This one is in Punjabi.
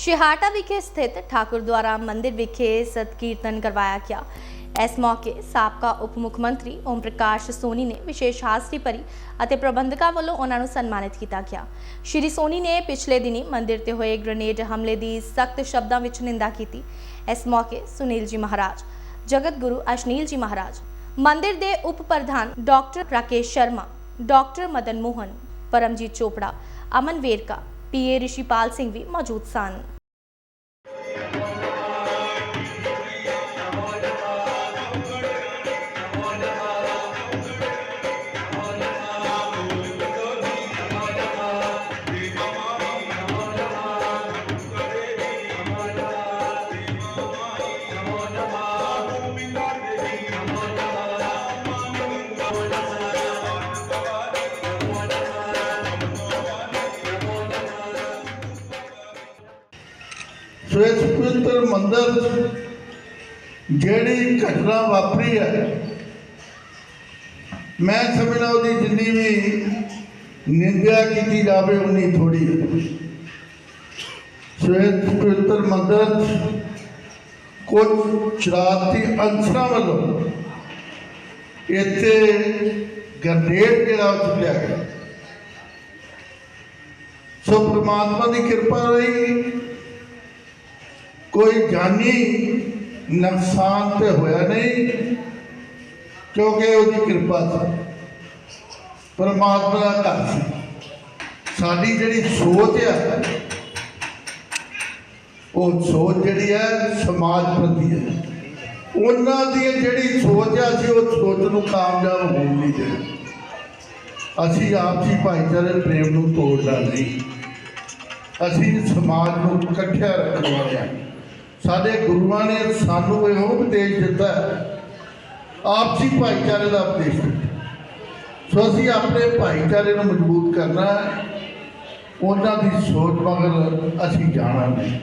ਸ਼ਿਹਾਟਾ ਵਿਖੇ ਸਥਿਤ ਠਾਕੁਰ ਦੁਆਰਾ ਮੰਦਿਰ ਵਿਖੇ ਸਤ ਕੀਰਤਨ ਕਰਵਾਇਆ ਗਿਆ। ਇਸ ਮੌਕੇ ਸਾਬਕਾ ਉਪ ਮੁੱਖ ਮੰਤਰੀ ਓਮ ਪ੍ਰਕਾਸ਼ ਸੋਨੀ ਨੇ ਵਿਸ਼ੇਸ਼ ਹਾਜ਼ਰੀ ਭਰੀ ਅਤੇ ਪ੍ਰਬੰਧਕਾਂ ਵੱਲੋਂ ਉਹਨਾਂ ਨੂੰ ਸਨਮਾਨਿਤ ਕੀਤਾ ਗਿਆ। ਸ਼੍ਰੀ ਸੋਨੀ ਨੇ ਪਿਛਲੇ ਦਿਨੀ ਮੰਦਿਰ ਤੇ ਹੋਏ ਗ੍ਰਨੇਡ ਹਮਲੇ ਦੀ ਸਖਤ ਸ਼ਬਦਾਂ ਵਿੱਚ ਨਿੰਦਾ ਕੀਤੀ। ਇਸ ਮੌਕੇ ਸੁਨੀਲ ਜੀ ਮਹਾਰਾਜ, ਜਗਤ ਗੁਰੂ ਅਸ਼ਨੀਲ ਜੀ ਮਹਾਰਾਜ, ਮੰਦਿਰ ਦੇ ਉਪ ਪ੍ਰਧਾਨ doctor Rakesh Sharma, doctor Madan Mohan, Paramjit Chopra, Aman Verka PA Rishipal Singh ਵੀ ਮੌਜੂਦ ਸਨ। ਸੋ ਪਵਿੱਤਰ ਮੰਦਰ ਜਿਹੜੀ ਘਟਨਾ ਵਾਪਰੀ ਹੈ। ਮੈਂ ਸਮਝਦਾ ਉਹਦੀ ਜਿੰਨੀ ਵੀ ਨਿੰਦਿਆ ਕੀਤੀ ਜਾਵੇ, ਉਨੀ ਥੋੜੀ ਹੈ। ਪਵਿੱਤਰ ਮੰਦਰ 'ਚ ਕੁਝ ਸ਼ਰਾਰਤੀ ਅੰਸਰਾਂ ਵੱਲੋਂ ਇੱਥੇ ਗਰਨੇਡ ਜਿਹੜਾ ਉੱਥੇ ਸੁੱਟਿਆ ਗਿਆ। ਸੋ ਪ੍ਰਮਾਤਮਾ ਦੀ ਕਿਰਪਾ ਰਹੀ ਕੋਈ ਜਾਨੀ ਨੁਕਸਾਨ ਤੇ ਹੋਇਆ ਨਹੀਂ, ਕਿਉਂਕਿ ਉਹਦੀ ਕਿਰਪਾ ਸੀ। ਪਰਮਾਤਮਾ ਦਾ ਘਰ ਸੀ। ਸਾਡੀ ਜਿਹੜੀ ਸੋਚ ਹੈ ਉਹ ਸੋਚ ਜਿਹੜੀ ਹੈ ਸਮਾਜ ਪ੍ਰਤੀ ਹੈ ਉਹਨਾਂ ਦੀ ਜਿਹੜੀ ਸੋਚ ਆ, ਅਸੀਂ ਉਹ ਸੋਚ ਨੂੰ ਕਾਮਯਾਬ ਹੋਣ ਨਹੀਂ ਦੇਣਾ। ਅਸੀਂ ਆਪਸੀ ਭਾਈਚਾਰੇ ਪ੍ਰੇਮ ਨੂੰ ਤੋੜਨਾ ਨਹੀਂ। ਅਸੀਂ ਸਮਾਜ ਨੂੰ ਇਕੱਠਿਆ ਰੱਖਣ ਵਾਲੇ ਸਾਡੇ ਗੁਰੂਆਂ ਨੇ ਸਾਨੂੰ ਇਹੋ ਉਪਦੇਸ਼ ਦਿੱਤਾ ਆਪਸੀ ਭਾਈਚਾਰੇ ਦਾ ਉਪਦੇਸ਼ ਦਿੱਤਾ ਸੋ ਅਸੀਂ ਆਪਣੇ ਭਾਈਚਾਰੇ ਨੂੰ ਮਜ਼ਬੂਤ ਕਰਨਾ ਹੈ। ਉਹਨਾਂ ਦੀ ਸੋਚ ਮਗਰ ਅਸੀਂ ਜਾਣਾ ਨਹੀਂ।